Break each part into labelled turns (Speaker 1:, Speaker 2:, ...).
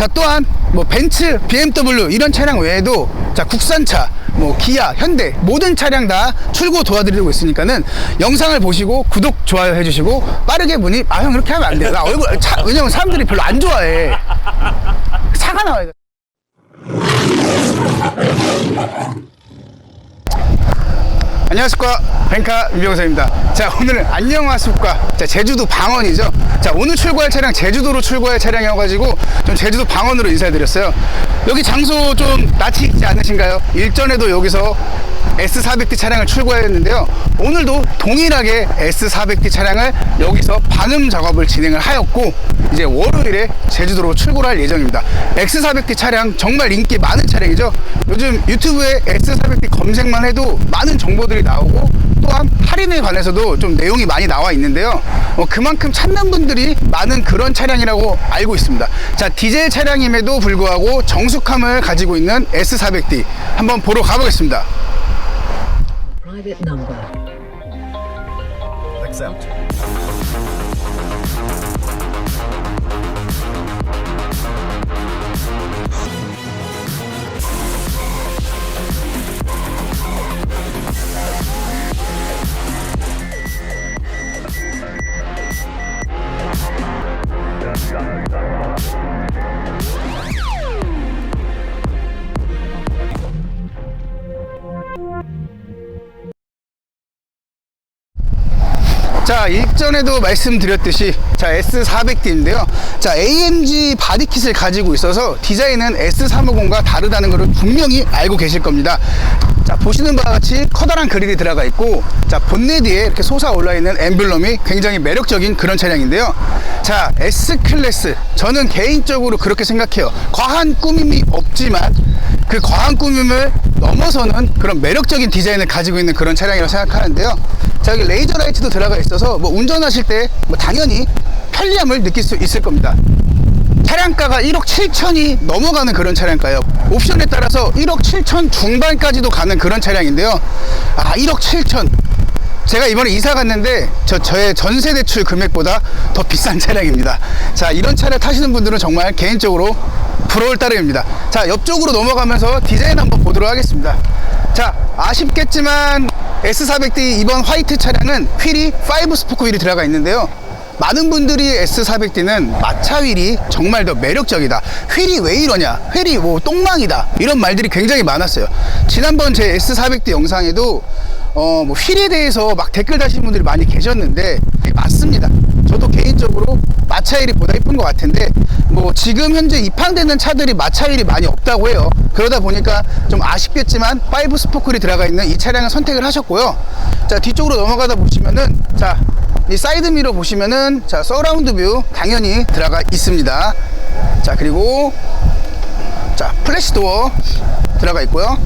Speaker 1: 자 또한 뭐 벤츠, BMW 이런 차량 외에도 자 국산차, 뭐 기아, 현대 모든 차량 다 출고 도와드리고 있으니까는 영상을 보시고 구독, 좋아요 해주시고 빠르게 문의 아형 그렇게 하면 안 돼요 나 얼굴 차, 왜냐면 사람들이 별로 안 좋아해 차가 나와야 돼 안녕하십니까 뱅카 민병사입니다 자 오늘은 안녕하십니까 자 제주도 방언이죠 자 오늘 출고할 차량 제주도로 출고할 차량이어가지고 좀 제주도 방언으로 인사드렸어요 여기 장소 좀 낯이 익지 않으신가요? 일전에도 여기서 S400D 차량을 출고하였는데요. 오늘도 동일하게 S400D 차량을 여기서 반음 작업을 진행을 하였고 이제 월요일에 제주도로 출고를 할 예정입니다. X400D 차량 정말 인기 많은 차량이죠. 요즘 유튜브에 s 4 0 0 d 검색만 해도 많은 정보들이 나오고 또한 할인에 관해서도 좀 내용이 많이 나와 있는데요. 어, 그만큼 찾는 분들이 많은 그런 차량이라고 알고 있습니다. 자, 디젤 차량임에도 불구하고 정숙함을 가지고 있는 S400D 한번 보러 가보겠습니다. private number. Accept. 자 일전에도 말씀드렸듯이 자 S400D인데요 자 AMG 바디킷을 가지고 있어서 디자인은 S350과 다르다는 것을 분명히 알고 계실 겁니다 자, 보시는 바와 같이 커다란 그릴이 들어가 있고, 자, 본네 뒤에 이렇게 솟아 올라있는 엠블럼이 굉장히 매력적인 그런 차량인데요. 자, S 클래스. 저는 개인적으로 그렇게 생각해요. 과한 꾸밈이 없지만, 그 과한 꾸밈을 넘어서는 그런 매력적인 디자인을 가지고 있는 그런 차량이라고 생각하는데요. 자, 여기 레이저 라이트도 들어가 있어서, 뭐 운전하실 때, 뭐 당연히 편리함을 느낄 수 있을 겁니다. 차량가가 1억 7천이 넘어가는 그런 차량가예요 옵션에 따라서 1억 7천 중반까지도 가는 그런 차량인데요 아 1억 7천 제가 이번에 이사 갔는데 저, 저의 전세 대출 금액보다 더 비싼 차량입니다 자 이런 차를 타시는 분들은 정말 개인적으로 부러울 따름입니다 자 옆쪽으로 넘어가면서 디자인 한번 보도록 하겠습니다 자 아쉽겠지만 S400D 이번 화이트 차량은 휠이 5 스포크 휠이 들어가 있는데요 많은 분들이 S400D는 마차 휠이 정말 더 매력적이다 휠이 왜 이러냐 휠이 뭐 똥망이다 이런 말들이 굉장히 많았어요 지난번 제 S400D 영상에도 어, 뭐 휠에 대해서 막 댓글 다시는 분들이 많이 계셨는데 네, 맞습니다 저도 개인적으로 마차휠이 보다 이쁜 것 같은데 뭐 지금 현재 입항되는 차들이 마차휠이 많이 없다고 해요 그러다 보니까 좀 아쉽겠지만 5 스포클이 들어가 있는 이 차량을 선택을 하셨고요 자 뒤쪽으로 넘어가다 보시면은 자이 사이드 미러 보시면은 자 서라운드 뷰 당연히 들어가 있습니다 자 그리고 자 플래시 도어 들어가 있고요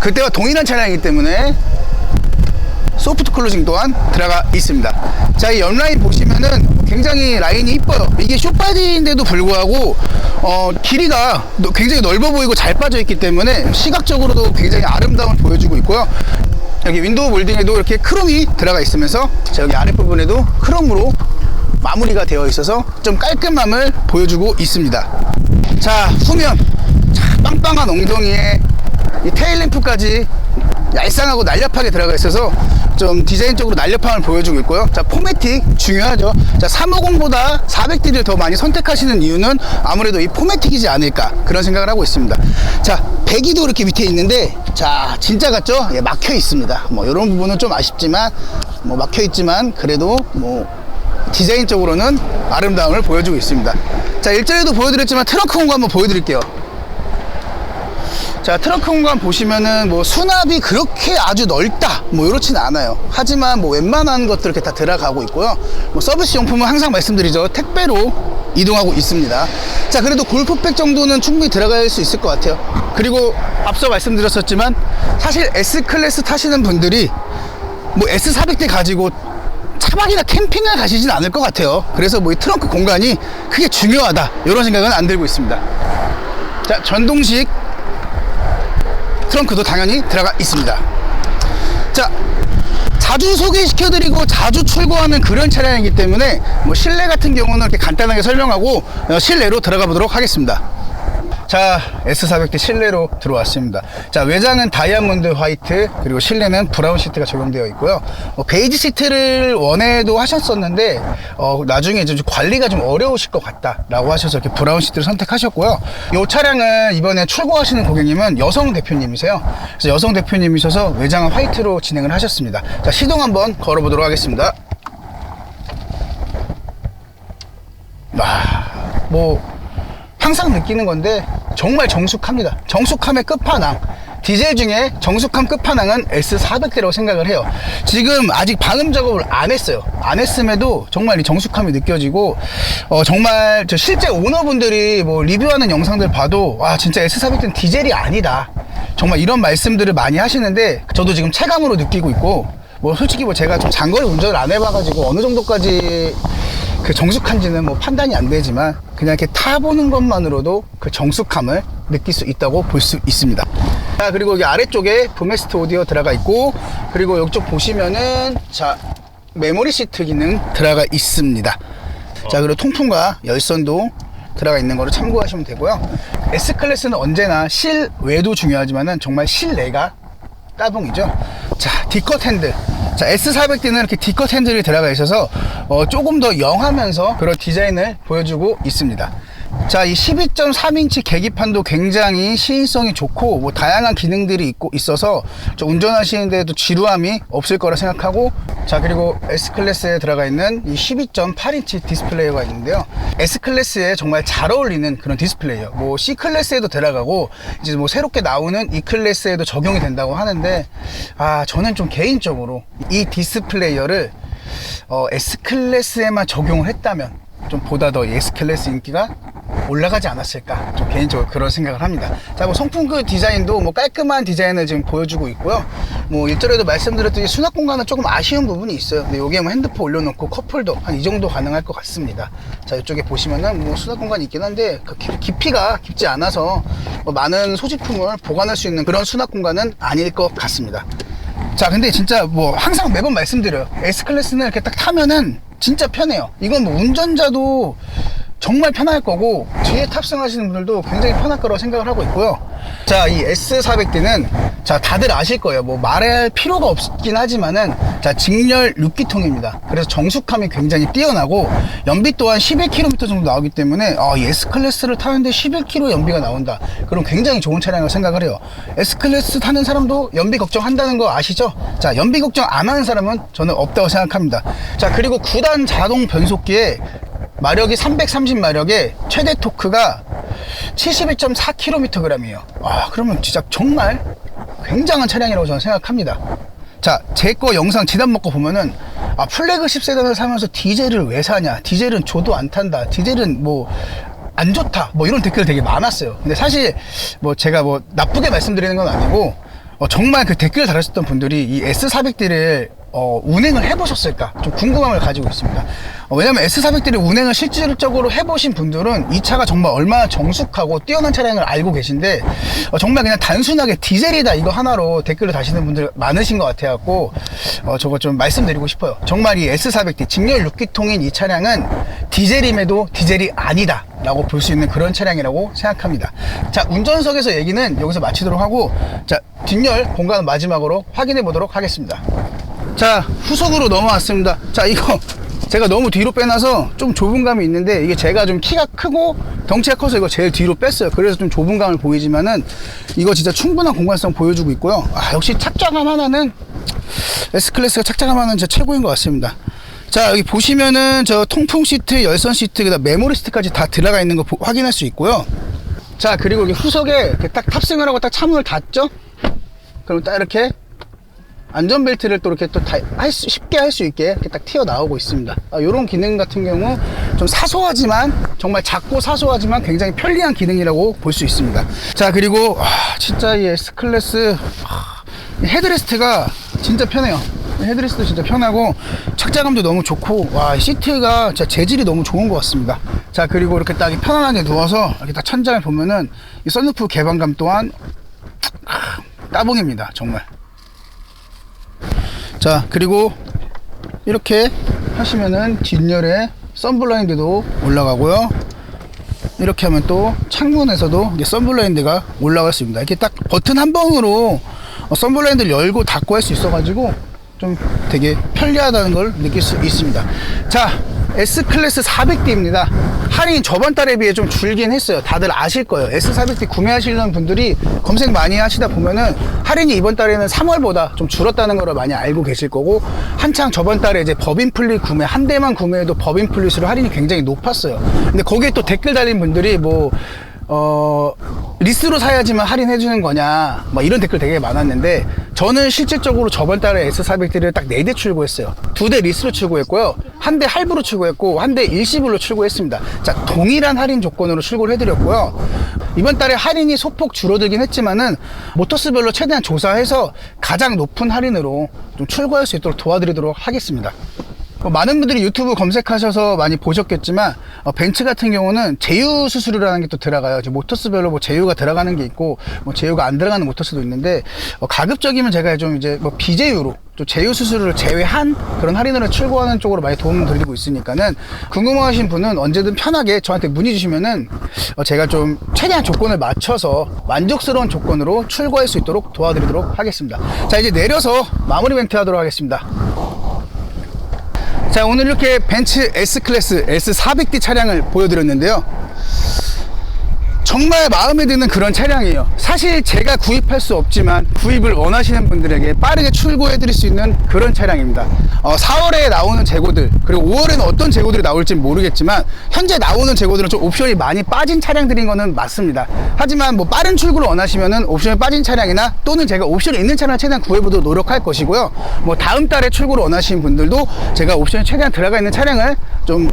Speaker 1: 그때와 동일한 차량이기 때문에 소프트 클로징 또한 들어가 있습니다 자이 옆라인 보시면은 굉장히 라인이 이뻐요 이게 숏바디인데도 불구하고 어, 길이가 굉장히 넓어 보이고 잘 빠져 있기 때문에 시각적으로도 굉장히 아름다움을 보여주고 있고요 여기 윈도우 몰딩에도 이렇게 크롬이 들어가 있으면서 저기 아랫부분에도 크롬으로 마무리가 되어 있어서 좀 깔끔함을 보여주고 있습니다 자 후면 자, 빵빵한 엉덩이에 이 테일램프까지 얄쌍하고 날렵하게 들어가 있어서 좀 디자인 적으로 날렵함을 보여주고 있고요. 자, 포매틱 중요하죠. 자, 350보다 400D를 더 많이 선택하시는 이유는 아무래도 이 포매틱이지 않을까 그런 생각을 하고 있습니다. 자, 배기도 이렇게 밑에 있는데 자, 진짜 같죠? 예, 막혀 있습니다. 뭐 이런 부분은 좀 아쉽지만 뭐 막혀 있지만 그래도 뭐 디자인적으로는 아름다움을 보여주고 있습니다. 자, 일전에도 보여드렸지만 트렁크 홍보 한번 보여드릴게요. 자 트렁크 공간 보시면은 뭐 수납이 그렇게 아주 넓다 뭐 이렇진 않아요 하지만 뭐 웬만한 것들 이렇게 다 들어가고 있고요 뭐 서비스 용품은 항상 말씀드리죠 택배로 이동하고 있습니다 자 그래도 골프백 정도는 충분히 들어갈 수 있을 것 같아요 그리고 앞서 말씀드렸었지만 사실 S클래스 타시는 분들이 뭐 S400대 가지고 차박이나 캠핑을 가시진 않을 것 같아요 그래서 뭐 이 트렁크 공간이 크게 중요하다 이런 생각은 안 들고 있습니다 자 전동식 트렁크도 당연히 들어가 있습니다 자 자주 소개시켜드리고 자주 출고하는 그런 차량이기 때문에 뭐 실내 같은 경우는 이렇게 간단하게 설명하고 어, 실내로 들어가 보도록 하겠습니다 자, S400D 실내로 들어왔습니다. 자, 외장은 다이아몬드 화이트, 그리고 실내는 브라운 시트가 적용되어 있고요. 어, 베이지 시트를 원해도 하셨었는데, 어, 나중에 이제 좀 관리가 좀 어려우실 것 같다라고 하셔서 이렇게 브라운 시트를 선택하셨고요. 이 차량은 이번에 출고하시는 고객님은 여성 대표님이세요. 그래서 여성 대표님이셔서 외장은 화이트로 진행을 하셨습니다. 자, 시동 한번 걸어보도록 하겠습니다. 와, 아, 뭐, 항상 느끼는 건데 정말 정숙합니다. 정숙함의 끝판왕. 디젤 중에 정숙함 끝판왕은 S400대라고 생각을 해요. 지금 아직 방음 작업을 안 했어요. 안 했음에도 정말 이 정숙함이 느껴지고, 어, 정말 저 실제 오너분들이 뭐 리뷰하는 영상들 봐도, 와, 진짜 S400대는 디젤이 아니다. 정말 이런 말씀들을 많이 하시는데, 저도 지금 체감으로 느끼고 있고, 뭐 솔직히 뭐 제가 좀 장거리 운전을 안 해봐가지고 어느 정도까지 그 정숙한지는 뭐 판단이 안 되지만 그냥 이렇게 타보는 것만으로도 그 정숙함을 느낄 수 있다고 볼 수 있습니다 자 그리고 여기 아래쪽에 부메스트 오디오 들어가 있고 그리고 이쪽 보시면은 자 메모리 시트 기능 들어가 있습니다 자 그리고 통풍과 열선도 들어가 있는 거를 참고하시면 되고요 S클래스는 언제나 실외도 중요하지만 정말 실내가 따봉이죠 자 D컷 핸들 자, S400D는 이렇게 D컷 핸들이 들어가 있어서 어, 조금 더 영하면서 그런 디자인을 보여주고 있습니다. 자, 이 12.3인치 계기판도 굉장히 시인성이 좋고 뭐 다양한 기능들이 있고 있어서 운전하시는데도 지루함이 없을 거라 생각하고 자, 그리고 S 클래스에 들어가 있는 이 12.8인치 디스플레이가 있는데요. S 클래스에 정말 잘 어울리는 그런 디스플레이예요. 뭐 C 클래스에도 들어가고 이제 뭐 새롭게 나오는 E 클래스에도 적용이 된다고 하는데 아, 저는 좀 개인적으로 이 디스플레이어를 어, S 클래스에만 적용을 했다면 좀 보다 더에스클래스 인기가 올라가지 않았을까 좀 개인적으로 그런 생각을 합니다 자뭐 송풍그 디자인도 뭐 깔끔한 디자인을 지금 보여주고 있고요 뭐 일전에도 말씀드렸듯이 수납 공간은 조금 아쉬운 부분이 있어요 근데 여기에 뭐 핸드폰 올려놓고 커플도 한 이 정도 가능할 것 같습니다 자 이쪽에 보시면은 뭐 수납 공간이 있긴 한데 그 깊이가 깊지 않아서 뭐 많은 소지품을 보관할 수 있는 그런 수납 공간은 아닐 것 같습니다 자 근데 진짜 뭐 항상 매번 말씀드려요 S클래스는 이렇게 딱 타면은 진짜 편해요 이건 뭐 운전자도 정말 편할 거고 뒤에 탑승하시는 분들도 굉장히 편할 거라고 생각을 하고 있고요 자이 S400D는 자 다들 아실 거예요 뭐 말할 필요가 없긴 하지만은 자 직렬 6기통입니다 그래서 정숙함이 굉장히 뛰어나고 연비 또한 11km 정도 나오기 때문에 아, 이 S클래스를 타는데 11km 연비가 나온다 그럼 굉장히 좋은 차량이라고 생각을 해요 S클래스 타는 사람도 연비 걱정한다는 거 아시죠? 자 연비 걱정 안 하는 사람은 저는 없다고 생각합니다 자 그리고 9단 자동 변속기에 마력이 330마력에 최대 토크가 7 2 4 k m g 이에요 아, 그러면 진짜 정말 굉장한 차량이라고 저는 생각합니다. 자, 제 거 영상 지단 먹고 보면은 아, 플래그십 세단을 사면서 디젤을 왜 사냐? 디젤은 줘도 안 탄다. 디젤은 뭐 안 좋다. 뭐 이런 댓글 되게 많았어요. 근데 사실 뭐 제가 뭐 나쁘게 말씀드리는 건 아니고 어, 정말 그 댓글 달아셨던 분들이 이 S400D를 어, 운행을 해보셨을까 좀 궁금함을 가지고 있습니다. 어, 왜냐하면 S400들이 운행을 실질적으로 해보신 분들은 이 차가 정말 얼마나 정숙하고 뛰어난 차량을 알고 계신데 어, 정말 그냥 단순하게 디젤이다 이거 하나로 댓글을 다시는 분들 많으신 것 같아갖고 어, 저거 좀 말씀드리고 싶어요. 정말 이 S400D 직렬 6기통인 이 차량은 디젤임에도 디젤이 아니다 라고 볼 수 있는 그런 차량이라고 생각합니다. 자 운전석에서 얘기는 여기서 마치도록 하고 자 뒷열 공간 마지막으로 확인해 보도록 하겠습니다. 자후속으로 넘어왔습니다 자 이거 제가 너무 뒤로 빼놔서 좀 좁은 감이 있는데 이게 제가 좀 키가 크고 덩치가 커서 이거 제일 뒤로 뺐어요 그래서 좀 좁은 감을 보이지만은 이거 진짜 충분한 공간성 보여주고 있고요 아 역시 착장감 하나는 S클래스가 착장감 하나는 진짜 최고인 것 같습니다 자 여기 보시면은 저 통풍 시트 열선 시트 그다음 메모리 시트까지 다 들어가 있는 거 보, 확인할 수 있고요 자 그리고 여기 후석에 딱 탑승을 하고 딱 차문을 닫죠 그럼 딱 이렇게 안전벨트를 또 이렇게 또 할 수, 쉽게 할 수 있게 이렇게 딱 튀어나오고 있습니다. 이런 아, 기능 같은 경우 좀 사소하지만 정말 작고 사소하지만 굉장히 편리한 기능이라고 볼 수 있습니다. 자, 그리고 아, 진짜 이 S클래스 아, 헤드레스트가 진짜 편해요. 헤드레스도 진짜 편하고 착자감도 너무 좋고 와 시트가 진짜 재질이 너무 좋은 것 같습니다 자 그리고 이렇게 딱 편안하게 누워서 이렇게 딱 천장을 보면은 이 썬루프 개방감 또한 아, 따봉입니다 정말 자 그리고 이렇게 하시면은 뒷열에 선블라인드도 올라가고요 이렇게 하면 또 창문에서도 이제 썬블라인드가 올라갈 수 있습니다 이렇게 딱 버튼 한 번으로 어, 선블라인드를 열고 닫고 할 수 있어 가지고 좀 되게 편리하다는 걸 느낄 수 있습니다 자 S클래스 400D입니다 할인 저번 달에 비해 좀 줄긴 했어요. 다들 아실 거예요. S400D 구매하시는 분들이 검색 많이 하시다 보면은 할인이 이번 달에는 3월보다 좀 줄었다는 걸 많이 알고 계실 거고 한창 저번 달에 이제 법인 플릿 구매 한 대만 구매해도 법인 플릿으로 할인이 굉장히 높았어요. 근데 거기에 또 댓글 달린 분들이 뭐 어, 리스로 사야지만 할인해주는 거냐, 뭐 이런 댓글 되게 많았는데, 저는 실질적으로 저번 달에 S400D를 딱네 대 출고했어요. 두 대 리스로 출고했고요. 한 대 할부로 출고했고, 한 대 일시불로 출고했습니다. 자, 동일한 할인 조건으로 출고를 해드렸고요. 이번 달에 할인이 소폭 줄어들긴 했지만은, 모터스별로 최대한 조사해서 가장 높은 할인으로 좀 출고할 수 있도록 도와드리도록 하겠습니다. 뭐 많은 분들이 유튜브 검색하셔서 많이 보셨겠지만 어, 벤츠 같은 경우는 제휴 수수료라는 게 또 들어가요. 이 모터스별로 뭐 제휴가 들어가는 게 있고 뭐 제휴가 안 들어가는 모터스도 있는데 어, 가급적이면 제가 좀 이제 뭐 비제휴로 또 제휴 수수료를 제외한 그런 할인을 출고하는 쪽으로 많이 도움을 드리고 있으니까는 궁금하신 분은 언제든 편하게 저한테 문의 주시면은 어, 제가 좀 최대한 조건을 맞춰서 만족스러운 조건으로 출고할 수 있도록 도와드리도록 하겠습니다. 자 이제 내려서 마무리 멘트 하도록 하겠습니다. 자 오늘 이렇게 벤츠 S클래스 S400D 차량을 보여드렸는데요 정말 마음에 드는 그런 차량이에요 사실 제가 구입할 수 없지만 구입을 원하시는 분들에게 빠르게 출고해 드릴 수 있는 그런 차량입니다 어, 4월에 나오는 재고들 그리고 5월에는 어떤 재고들이 나올지 모르겠지만 현재 나오는 재고들은 좀 옵션이 많이 빠진 차량들인 거는 맞습니다 하지만 뭐 빠른 출고를 원하시면은 옵션이 빠진 차량이나 또는 제가 옵션이 있는 차량을 최대한 구해보도록 노력할 것이고요 뭐 다음 달에 출고를 원하시는 분들도 제가 옵션이 최대한 들어가 있는 차량을 좀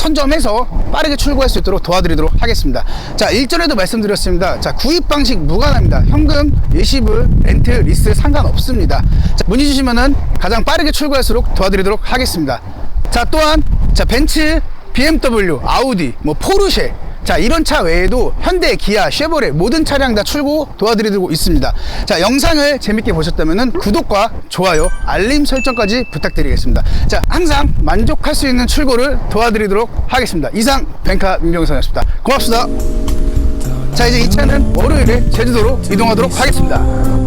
Speaker 1: 선점해서 빠르게 출고할 수 있도록 도와드리도록 하겠습니다. 자, 일전에도 말씀드렸습니다. 자, 구입 방식 무관합니다. 현금, 예시불, 렌트, 리스 상관없습니다. 자, 문의 주시면은 가장 빠르게 출고할수록 도와드리도록 하겠습니다. 자, 또한 자, 벤츠, BMW, 아우디, 뭐 포르쉐 자 이런 차 외에도 현대, 기아, 쉐보레 모든 차량 다 출고 도와드리고 있습니다 자 영상을 재밌게 보셨다면 구독과 좋아요 알림 설정까지 부탁드리겠습니다 자 항상 만족할 수 있는 출고를 도와드리도록 하겠습니다 이상 뱅카 민병선이었습니다 고맙습니다 자 이제 이 차는 월요일에 제주도로 이동하도록 하겠습니다